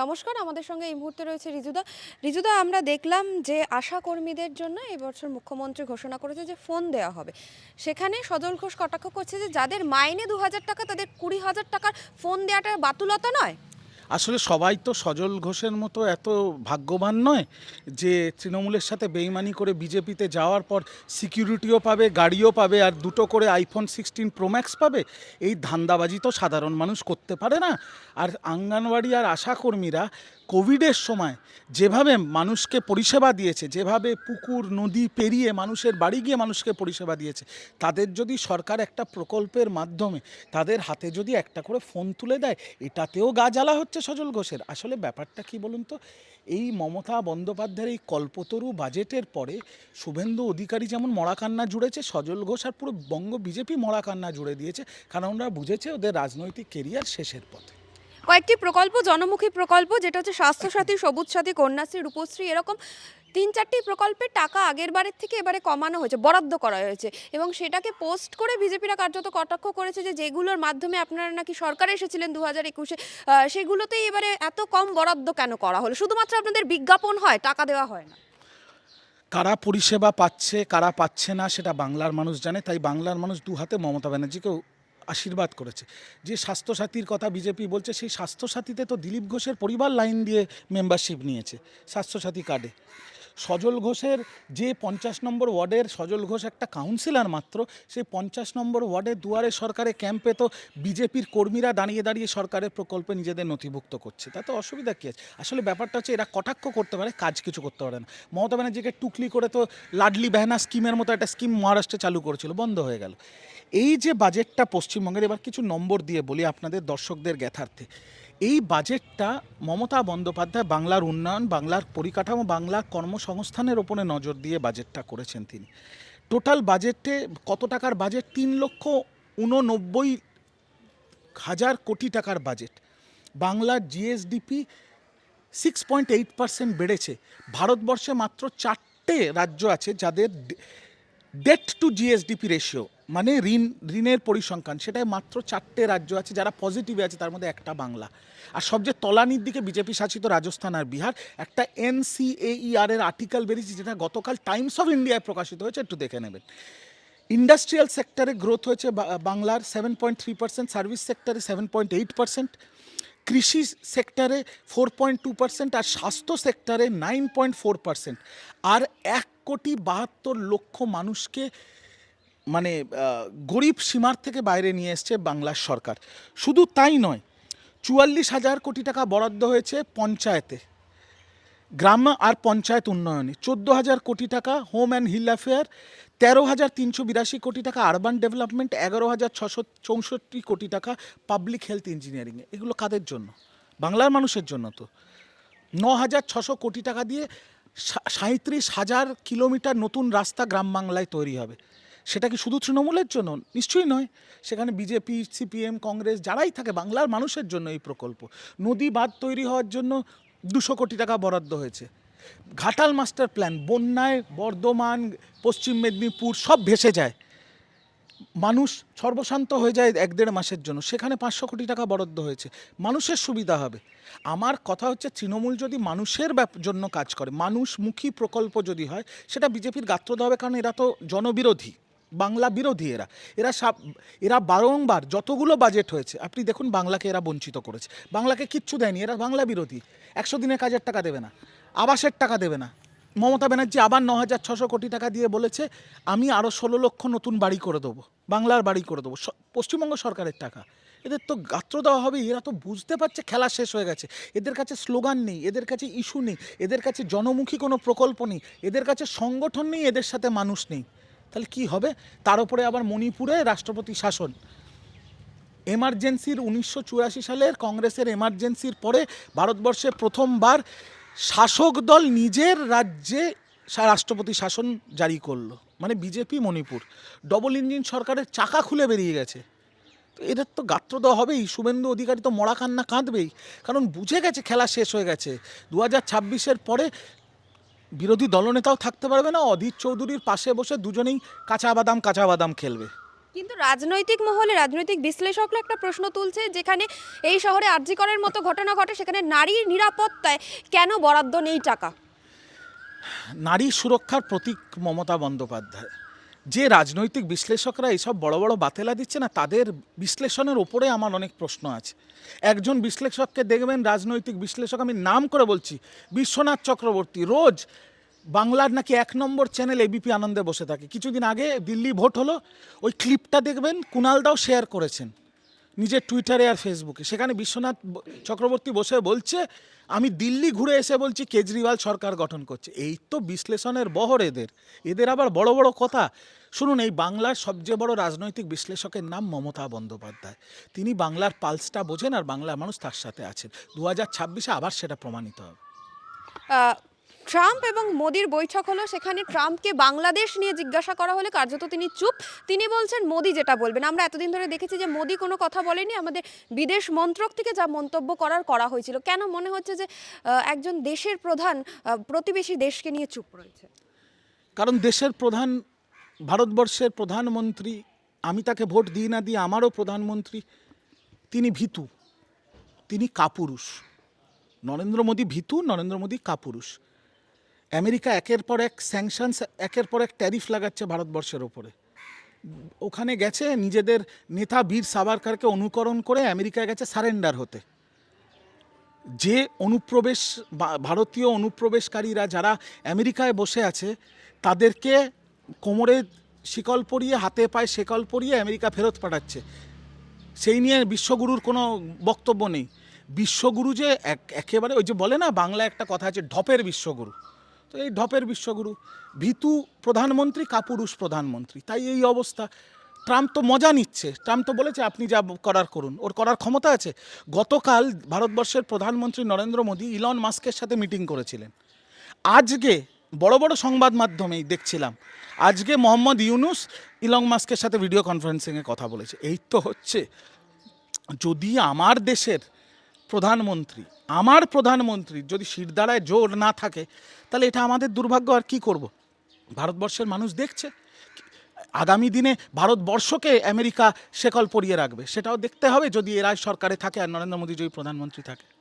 নমস্কার, আমাদের সঙ্গে এই মুহূর্তে রয়েছে রিজুদা। রিজুদা, আমরা দেখলাম যে আশা কর্মীদের জন্য এবছর মুখ্যমন্ত্রী ঘোষণা করেছে যে ফোন দেওয়া হবে। সেখানে সজল ঘোষ কটাক্ষ করছে যে যাদের মাইনে দু হাজার টাকা, তাদের কুড়ি হাজার টাকার ফোন দেওয়াটা বাতুলতা নয়। আসলে সবাই তো সজল ঘোষের মতো এত ভাগ্যবান নয় যে তৃণমূলের সাথে বেইমানি করে বিজেপিতে যাওয়ার পর সিকিউরিটিও পাবে, গাড়িও পাবে আর দুটো করে আইফোন সিক্সটিন প্রোম্যাক্স পাবে। এই ধান্দাবাজি তো সাধারণ মানুষ করতে পারে না। আর আঙ্গনওয়াড়ি আর আশাকর্মীরা কোভিডের সময় যেভাবে মানুষকে পরিষেবা দিয়েছে, যেভাবে পুকুর, নদী পেরিয়ে মানুষের বাড়ি গিয়ে মানুষকে পরিষেবা দিয়েছে, তাদের যদি সরকার একটা প্রকল্পের মাধ্যমে তাদের হাতে যদি একটা করে ফোন তুলে দেয়, এটাতেও গা জ্বালা হচ্ছে সজল ঘোষের। আসলে ব্যাপারটা কি বলুন তো? এই মমতা বন্দ্যোপাধ্যায়ের এই কল্পতরু বাজেটের পরে শুভেন্দু অধিকারী যেমন মরাকান্না জুড়েছে, সজল ঘোষ আর পুরো বঙ্গ বিজেপি মরাকান্না জুড়ে দিয়েছে, কারণ ওরা বুঝেছে ওদের রাজনৈতিক কেরিয়ার শেষের পথে। কয়েকটি প্রকল্প, জনমুখী প্রকল্প, যেটা হচ্ছে স্বাস্থ্যসাথী সবুজ সাথী কন্যাশ্রী, রূপশ্রী, এরকম তিন চারটি প্রকল্পের টাকা আগের বারের থেকে এবারে কমানো হয়েছে, বরাদ্দ করা হয়েছে। এবং সেটাকে পোস্ট করে বিজেপিরা কার্যত কটাক্ষ করেছে যে যেগুলোর মাধ্যমে আপনারা নাকি সরকারে এসেছিলেন দু হাজার একুশে সেগুলোতেই এবারে এত কম বরাদ্দ কেন করা হলো? শুধুমাত্র আপনাদের বিজ্ঞাপন হয়, টাকা দেওয়া হয় না। কারা পরিষেবা পাচ্ছে, কারা পাচ্ছে না, সেটা বাংলার মানুষ জানে। তাই বাংলার মানুষ দু হাতে মমতা ব্যানার্জিকেও আশীর্বাদ করেছে। যে স্বাস্থ্যসাথীর কথা বিজেপি বলছে, সেই স্বাস্থ্যসাথীতে তো দিলীপ ঘোষের পরিবার লাইন দিয়ে মেম্বারশিপ নিয়েছে, স্বাস্থ্যসাথী কার্ডে সজল ঘোষের যে পঞ্চাশ নম্বর ওয়ার্ডের সজল ঘোষ একটা কাউন্সিলর মাত্র সেই পঞ্চাশ নম্বর ওয়ার্ডের দুয়ারে সরকারের ক্যাম্পে তো বিজেপির কর্মীরা দাঁড়িয়ে দাঁড়িয়ে সরকারের প্রকল্পে নিজেদের নথিভুক্ত করছে। তাতে অসুবিধা কী আছে? আসলে ব্যাপারটা হচ্ছে এরা কটাক্ষ করতে পারে, কাজ কিছু করতে পারে না। মমতা ব্যানার্জিকে টুকলি করে তো লাডলি বেহনা স্কিমের মতো একটা স্কিম মহারাষ্ট্রে চালু করেছিল, বন্ধ হয়ে গেল। এই যে বাজেটটা পশ্চিমবঙ্গের, এবার কিছু নম্বর দিয়ে বলি আপনাদের দর্শকদের জ্ঞাতার্থে। এই বাজেটটা মমতা বন্দ্যোপাধ্যায় বাংলার উন্নয়ন, বাংলার পরিকাঠামো বাংলার কর্মসংস্থানের ওপরে নজর দিয়ে বাজেটটা করেছেন তিনি। টোটাল বাজেটে কত টাকার বাজেট? তিন লক্ষ উননব্বই হাজার কোটি টাকার বাজেট। বাংলার GSDP six point eight percent বেড়েছে। ভারতবর্ষে মাত্র চারটে রাজ্য আছে যাদের ডেট টু জিএসডিপি রেশিও মানে ঋণ, ঋণের পরিসংখ্যান, সেটাই মাত্র চারটে রাজ্য আছে যারা পজিটিভে আছে, তার মধ্যে একটা বাংলা। আর সবচেয়ে তলানির দিকে বিজেপি শাসিত রাজস্থান আর বিহার, একটা এনসিএইআর এর আর্টিকেল বেরিয়েছে যেটা গতকাল টাইমস অফ ইন্ডিয়ায় প্রকাশিত হয়েছে, একটু দেখে নেবেন। ইন্ডাস্ট্রিয়াল সেক্টরে গ্রোথ হয়েছে বাংলার seven point three percent service সেক্টরে সেভেন পয়েন্ট এইট পার্সেন্ট কৃষি সেক্টরে ফোর পয়েন্ট টু পার্সেন্ট আর স্বাস্থ্য সেক্টরে নাইন পয়েন্ট ফোর পার্সেন্ট আর এক কোটি বাহাত্তর লক্ষ মানুষকে মানে গরিব সীমার থেকে বাইরে নিয়ে এসছে বাংলার সরকার। শুধু তাই নয়, চুয়াল্লিশ হাজার কোটি টাকা বরাদ্দ হয়েছে পঞ্চায়েতে গ্রাম আর পঞ্চায়েত উন্নয়নে। চোদ্দ হাজার কোটি টাকা হোম অ্যান্ড হিল অ্যাফেয়ার, তেরো হাজার তিনশো বিরাশি কোটি টাকা আরবান ডেভেলপমেন্ট, এগারো হাজার ছশো চৌষট্টি কোটি টাকা পাবলিক হেলথ ইঞ্জিনিয়ারিংয়ে এগুলো কাদের জন্য? বাংলার মানুষের জন্য তো। ন হাজার ছশো কোটি টাকা দিয়ে সা- সাঁইত্রিশ হাজার কিলোমিটার নতুন রাস্তা গ্রাম বাংলায় তৈরি হবে। সেটা কি শুধু তৃণমূলের জন্য? নিশ্চয়ই নয়। সেখানে বিজেপি, সিপিএম, কংগ্রেস যারাই থাকে, বাংলার মানুষের জন্য এই প্রকল্প। নদী বাঁধ তৈরি হওয়ার জন্য দুশো কোটি টাকা বরাদ্দ হয়েছে। ঘাটাল মাস্টার প্ল্যান, বন্যায় বর্ধমান, পশ্চিম মেদিনীপুর সব ভেসে যায়। মানুষ সর্বশান্ত হয়ে যায় এক দেড় মাসের জন্য। সেখানে পাঁচশো কোটি টাকা বরাদ্দ হয়েছে। মানুষের সুবিধা হবে। আমার কথা হচ্ছে, তৃণমূল যদি মানুষের জন্য কাজ করে, মানুষমুখী প্রকল্প যদি হয়, সেটা বিজেপির গাত্রদা হবে কারণ এরা তো জনবিরোধী, বাংলা বিরোধী এরা। এরা সাব এরা বারংবার যতগুলো বাজেট হয়েছে, আপনি দেখুন বাংলাকে এরা বঞ্চিত করেছে। বাংলাকে কিচ্ছু দেয়নি, এরা বাংলা বিরোধী। একশো দিনের কাজের টাকা দেবে না, আবাসের টাকা দেবে না। মমতা ব্যানার্জি আবার ন হাজার ছশো কোটি টাকা দিয়ে বলেছে, আমি আরও ষোলো লক্ষ নতুন বাড়ি করে দেবো, বাংলার বাড়ি করে দেবো পশ্চিমবঙ্গ সরকারের টাকা। এদের তো গাত্র দেওয়া হবে, এরা তো বুঝতে পারছে খেলা শেষ হয়ে গেছে। এদের কাছে স্লোগান নেই, এদের কাছে ইস্যু নেই, এদের কাছে জনমুখী কোনো প্রকল্প নেই, এদের কাছে সংগঠন নেই, এদের সাথে মানুষ নেই। তাহলে কি হবে? তার উপরে আবার মণিপুরে রাষ্ট্রপতি শাসন। এমার্জেন্সির উনিশশো চুরাশি সালের কংগ্রেসের এমার্জেন্সির পরে ভারতবর্ষে প্রথমবার শাসক দল নিজের রাজ্যে রাষ্ট্রপতি শাসন জারি করল। মানে বিজেপি, মণিপুর। ডবল ইঞ্জিন সরকারের চাকা খুলে বেরিয়ে গেছে। তো এদের তো গাত্র দেওয়া হবেই। শুভেন্দু অধিকারী তো মরা কান্না কাঁদবেই। কারণ বুঝে গেছে খেলা শেষ হয়ে গেছে। দু হাজার ছাব্বিশের পরে বিরোধী দলনেতাও থাকতে পারবে না। অধীর চৌধুরীর পাশে বসে দুজনেই কাঁচা বাদাম কাঁচা বাদাম খেলবে। কিন্তু রাজনৈতিক মহলে রাজনৈতিক বিশ্লেষকরা একটা প্রশ্ন তুলছে যেখানে এই শহরে আর্জিকরের মতো ঘটনা ঘটে, সেখানে নারীর নিরাপত্তায় কেন বরাদ্দ নেই টাকা? নারী সুরক্ষার প্রতীক মমতা বন্দ্যোপাধ্যায়। যে রাজনৈতিক বিশ্লেষকরা এইসব বড় বড় বাতেলা দিচ্ছে না, তাদের বিশ্লেষণের ওপরে আমার অনেক প্রশ্ন আছে। একজন বিশ্লেষককে দেখবেন, রাজনৈতিক বিশ্লেষক, আমি নাম করে বলছি, বিশ্বনাথ চক্রবর্তী, রোজ বাংলার নাকি এক নম্বর চ্যানেল এবিপি আনন্দে বসে থাকে। কিছুদিন আগে দিল্লি ভোট হলো, ওই ক্লিপটা দেখবেন কুণাল দাও শেয়ার করেছেন, নিজের টুইটারে আর ফেসবুকে সেখানে বিশ্বনাথ চক্রবর্তী বসে বলছে, আমি দিল্লি ঘুরে এসে বলছি কেজরিওয়াল সরকার গঠন করছে। এই তো বিশ্লেষণের বহর এদের। এদের আবার বড় বড় কথা। শুনুন, এই বাংলার সবচেয়ে বড় রাজনৈতিক বিশ্লেষকের নাম মমতা বন্দ্যোপাধ্যায়। তিনি বাংলার পালসটা বোঝেন আর বাংলার মানুষ তার সাথে আছেন। দু হাজার ছাব্বিশে আবার সেটা প্রমাণিত হবে। ট্রাম্প এবং মোদির বৈঠক হলো, সেখানে ট্রাম্পকে বাংলাদেশ নিয়ে জিজ্ঞাসা করা হলে কার্যত তিনি চুপ। তিনি বলছেন, মোদি যেটা বলবেন। আমরা এতদিন ধরে দেখেছি যে মোদি কোনো কথা বলেনি। আমাদের বিদেশ মন্ত্রক থেকে যা মন্তব্য করার করা হয়েছিল। কেন মনে হচ্ছে যে একজন দেশের প্রধান প্রতিবেশী দেশকে নিয়ে চুপ রয়েছে? কারণ দেশের প্রধান, ভারতবর্ষের প্রধানমন্ত্রী, আমি তাকে ভোট দিই না দিই, আমারও প্রধানমন্ত্রী, তিনি ভীতু। তিনি কাপুরুষ। নরেন্দ্র মোদী ভীতু, নরেন্দ্র মোদী কাপুরুষ। আমেরিকা একের পর এক স্যাংশনস একের পর এক ট্যারিফ লাগাচ্ছে ভারতবর্ষের ওপরে। ওখানে গেছে নিজেদের নেতা বীর সাভারকারকে অনুকরণ করে আমেরিকা গেছে সারেন্ডার হতে। যে অনুপ্রবেশ ভারতীয় অনুপ্রবেশকারীরা যারা আমেরিকায় বসে আছে, তাদেরকে কোমরে শিকল পরিয়ে, হাতে পায়ে শিকল পরিয়ে আমেরিকা ফেরত পাঠাচ্ছে। সেই নিয়ে বিশ্বগুরুর কোনো বক্তব্য নেই। বিশ্বগুরু যে এক, একেবারে ওই যে বলে না বাংলা একটা কথা আছে, ঢপের বিশ্বগুরু। তো এই ঢপের বিশ্বগুরু। ভীতু প্রধানমন্ত্রী, কাপুরুষ প্রধানমন্ত্রী। তাই এই অবস্থা। ট্রাম্প তো মজা নিচ্ছে। ট্রাম্প তো বলেছে, আপনি যা করার করুন। ওর করার ক্ষমতা আছে। গতকাল ভারতবর্ষের প্রধানমন্ত্রী নরেন্দ্র মোদী ইলন মাস্কের সাথে মিটিং করেছিলেন। আজকে বড় বড় সংবাদ মাধ্যমেই দেখছিলাম। আজকে মোহাম্মদ ইউনুস ইলন মাস্কের সাথে ভিডিও কনফারেন্সিংয়ে কথা বলেছে। এই তো হচ্ছে, যদি আমার দেশের প্রধানমন্ত্রী আমার প্রধানমন্ত্রী যদি শিরদাঁড়ায় জোর না থাকে, তাহলে এটা আমাদের দুর্ভাগ্য, আর কি করব? ভারতবর্ষের মানুষ দেখছে। আগামী দিনে ভারতবর্ষকে আমেরিকা শেকল পরিয়ে রাখবে। সেটাও দেখতে হবে যদি এরাই সরকারে থাকে আর নরেন্দ্র মোদী যদি প্রধানমন্ত্রী থাকে।